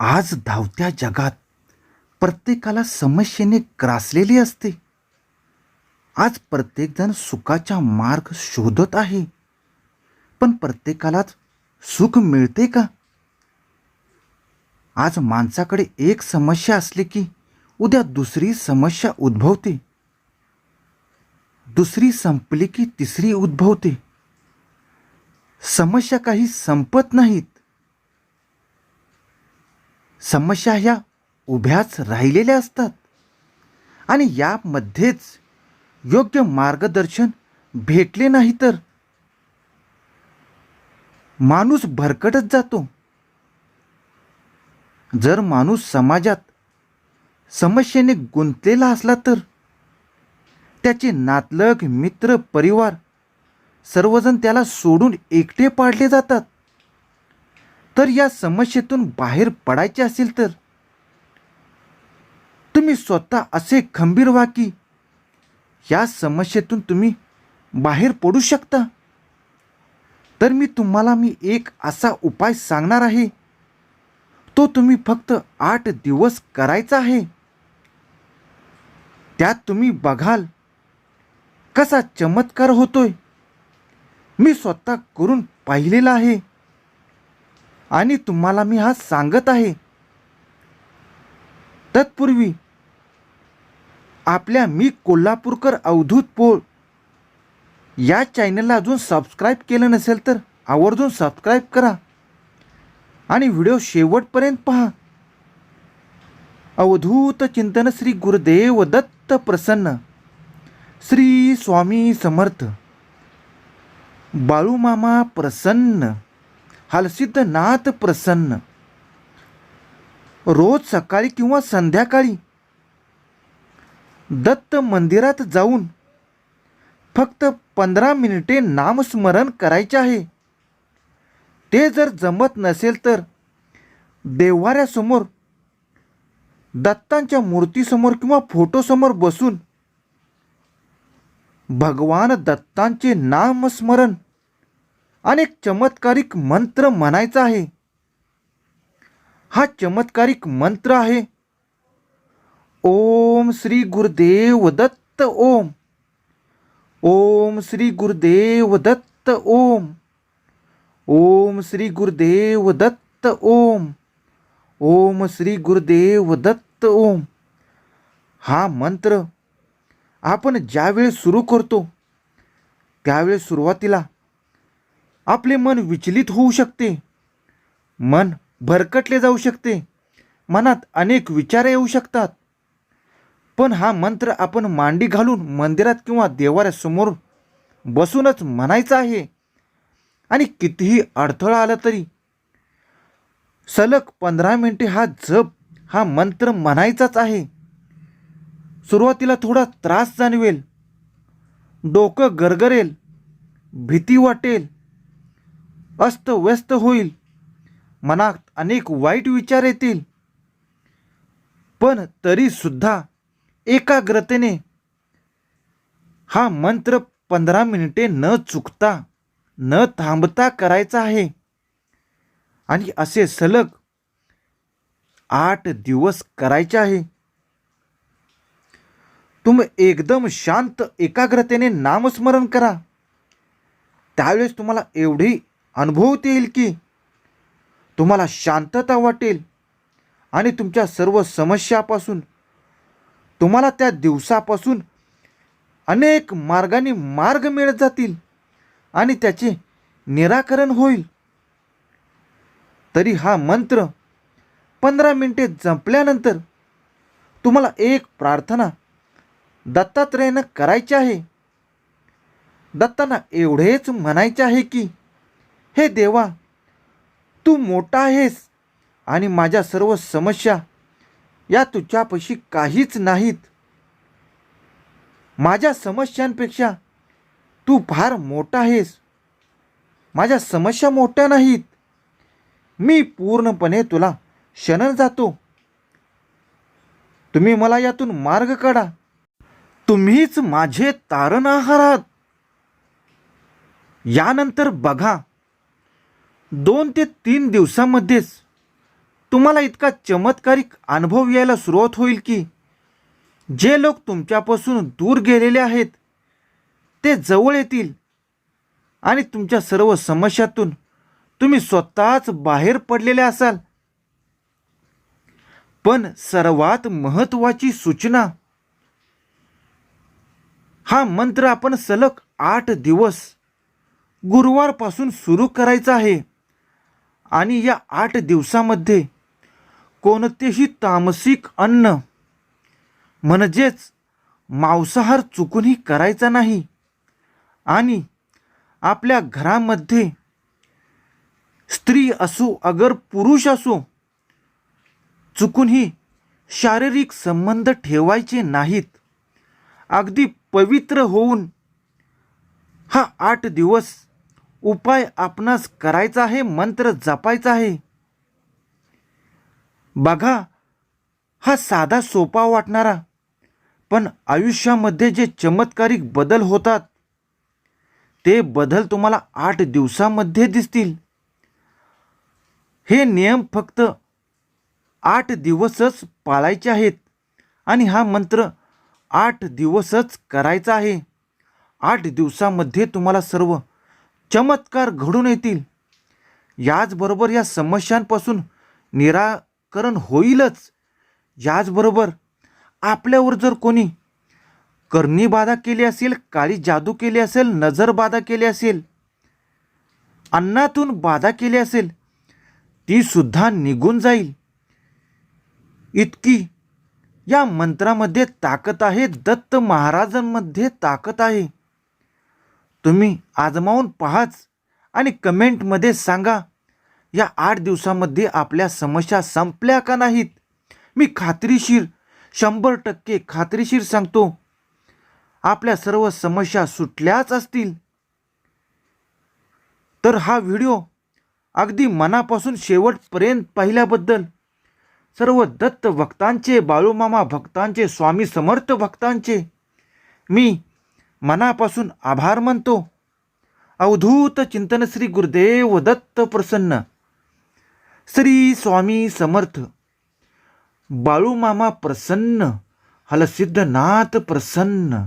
आज धावत्या जगात प्रत्येकाला समस्येने ग्रासलेली असते. आज प्रत्येकजण सुखाचा मार्ग शोधत आहे. पण प्रत्येकालाच सुख मिळते का? आज माणसाकडे एक समस्या असली की उद्या दुसरी समस्या उद्भवते. दुसरी संपली की तिसरी उद्भवते. समस्या काही संपत नाहीत. समस्या ह्या उभ्याच राहिलेल्या असतात. आणि यामध्येच योग्य मार्गदर्शन भेटले नाही तर माणूस भरकटत जातो. जर माणूस समाजात समस्येने गुंतलेला असला तर त्याचे नातलग मित्र परिवार सर्वजण त्याला सोडून एकटे पाडले जातात. तर या समस्येतून बाहेर पडायचे असेल तर? तुम्ही स्वतः असे खंबीर व्हा की या समस्येतून तुम्ही बाहेर पडू शकता. तर मी तुम्हाला मी एक असा उपाय सांगणार आहे. तो तुम्ही फक्त आठ दिवस करायचा आहे. त्यात तुम्ही बघाल कसा चमत्कार होतोय. मी स्वतः करून पाहिलेला आहे. आणि तुम्हाला मी हा सांगत आहे. तत्पूर्वी आपल्या मी कोल्हापूरकर अवधूत पोळ या चॅनलला अजून सबस्क्राईब केलं नसेल तर आवर्जून सबस्क्राईब करा. आणि व्हिडिओ शेवटपर्यंत पहा. अवधूत चिंतन श्री गुरुदेव दत्त प्रसन्न. श्री स्वामी समर्थ. बाळूमामा प्रसन्न. हलसिद्धनाथ प्रसन्न. रोज सकाळी किंवा संध्याकाळी दत्त मंदिरात जाऊन फक्त पंधरा मिनिटे नामस्मरण करायचे आहे. ते जर जमत नसेल तर देवाऱ्यासमोर दत्तांच्या मूर्तीसमोर किंवा फोटोसमोर बसून भगवान दत्तांचे नामस्मरण अनेक चमत्कारिक मंत्र म्हणायचा आहे. हा चमत्कारिक मंत्र आहे. ओम श्री गुरुदेव दत्त ओम. ओम श्री गुरुदेव दत्त ओम. ओम श्री गुरुदेव दत्त ओम. ओम श्री गुरुदेव दत्त ओम. हा मंत्र आपण ज्यावेळी सुरू करतो त्यावेळी सुरुवातीला आपले मन विचलित होऊ शकते. मन भरकटले जाऊ शकते. मनात अनेक विचार येऊ शकतात. पण हा मंत्र आपण मांडी घालून मंदिरात किंवा देवाऱ्यासमोर बसूनच म्हणायचा आहे. आणि कितीही अडथळा आला तरी. सलग पंधरा मिनिटे हा जप हा मंत्र म्हणायचाच आहे. सुरुवातीला थोडा त्रास जाणवेल. डोकं गरगरेल. भीती वाटेल. अस्तव्यस्त होईल. मनात अनेक वाईट विचार येतील. पण तरीसुद्धा एकाग्रतेने हा मंत्र पंधरा मिनिटे न चुकता न थांबता करायचा आहे. आणि असे सलग आठ दिवस करायचे आहे. तुम्ही एकदम शांत एकाग्रतेने नामस्मरण करा. त्यावेळेस तुम्हाला एवढी अनुभवता येईल की तुम्हाला शांतता वाटेल आणि तुमच्या सर्व समस्यापासून तुम्हाला त्या दिवसापासून अनेक मार्गाने मार्ग मिळत जातील आणि त्याचे निराकरण होईल. तरी हा मंत्र पंधरा मिनटे जपल्यानंतर तुम्हाला एक प्रार्थना दत्तात्रेयानं करायची आहे. दत्तांना एवढेच म्हणायचे आहे की हे देवा तू मोठा आहेस आणि माझ्या सर्व समस्या या तुझ्यापाशी काहीच नाहीत. माझ्या समस्यांपेक्षा तू फार मोठा आहेस. माझ्या समस्या मोठ्या नाहीत. मी पूर्णपणे तुला शरण जातो. तुम्ही मला यातून मार्ग काढा. तुम्हीच माझे तारण आहात यानंतर बघा दोन ते तीन दिवसामध्येच तुम्हाला इतका चमत्कारिक अनुभव यायला सुरुवात होईल की जे लोक तुमच्यापासून दूर गेलेले आहेत ते जवळ येतील आणि तुमच्या सर्व समस्यातून तुम्ही स्वतःच बाहेर पडलेले असाल. पण सर्वात महत्वाची सूचना हा मंत्र आपण सलग आठ दिवस गुरुवारपासून सुरू करायचा आहे. आणि या आठ दिवसामध्ये कोणतेही तामसिक अन्न म्हणजेच मांसाहार चुकूनही करायचा नाही आणि आपल्या घरामध्ये स्त्री असो अगर पुरुष असो चुकूनही शारीरिक संबंध ठेवायचे नाहीत. अगदी पवित्र होऊन हा आठ दिवस उपाय आपणास करायचा आहे मंत्र जपायचा आहे. बघा हा साधा सोपा वाटणारा पण आयुष्यामध्ये जे चमत्कारिक बदल होतात ते बदल तुम्हाला आठ दिवसामध्ये दिसतील. हे नियम फक्त आठ दिवसच पाळायचे आहेत आणि हा मंत्र आठ दिवसच करायचा आहे. आठ दिवसामध्ये तुम्हाला सर्व चमत्कार घडून येतील. याचबरोबर या समस्यांपासून निराकरण होईलच. याचबरोबर आपल्यावर जर कोणी करणी बाधा केली असेल काळी जादू केली असेल नजर बाधा केली असेल अन्नातून बाधा केली असेल ती सुद्धा निघून जाईल. इतकी या मंत्रामध्ये ताकद आहे दत्त महाराजांमध्ये ताकद आहे. तुम्ही आजमावून पाहाच आणि कमेंटमध्ये सांगा या आठ दिवसामध्ये आपल्या समस्या संपल्या का नाहीत? मी खात्रीशीर शंभर टक्के खात्रीशीर सांगतो. आपल्या सर्व समस्या सुटल्याच असतील. तर हा व्हिडिओ अगदी मनापासून शेवटपर्यंत पाहिल्याबद्दल सर्व दत्त भक्तांचे बाळूमामा भक्तांचे स्वामी समर्थ भक्तांचे मी मनापासून आभार मानतो. अवधूत चिंतन श्री गुरुदेव दत्त प्रसन्न. श्री स्वामी समर्थ. बाळूमामा प्रसन्न. हलसिद्धनाथ प्रसन्न.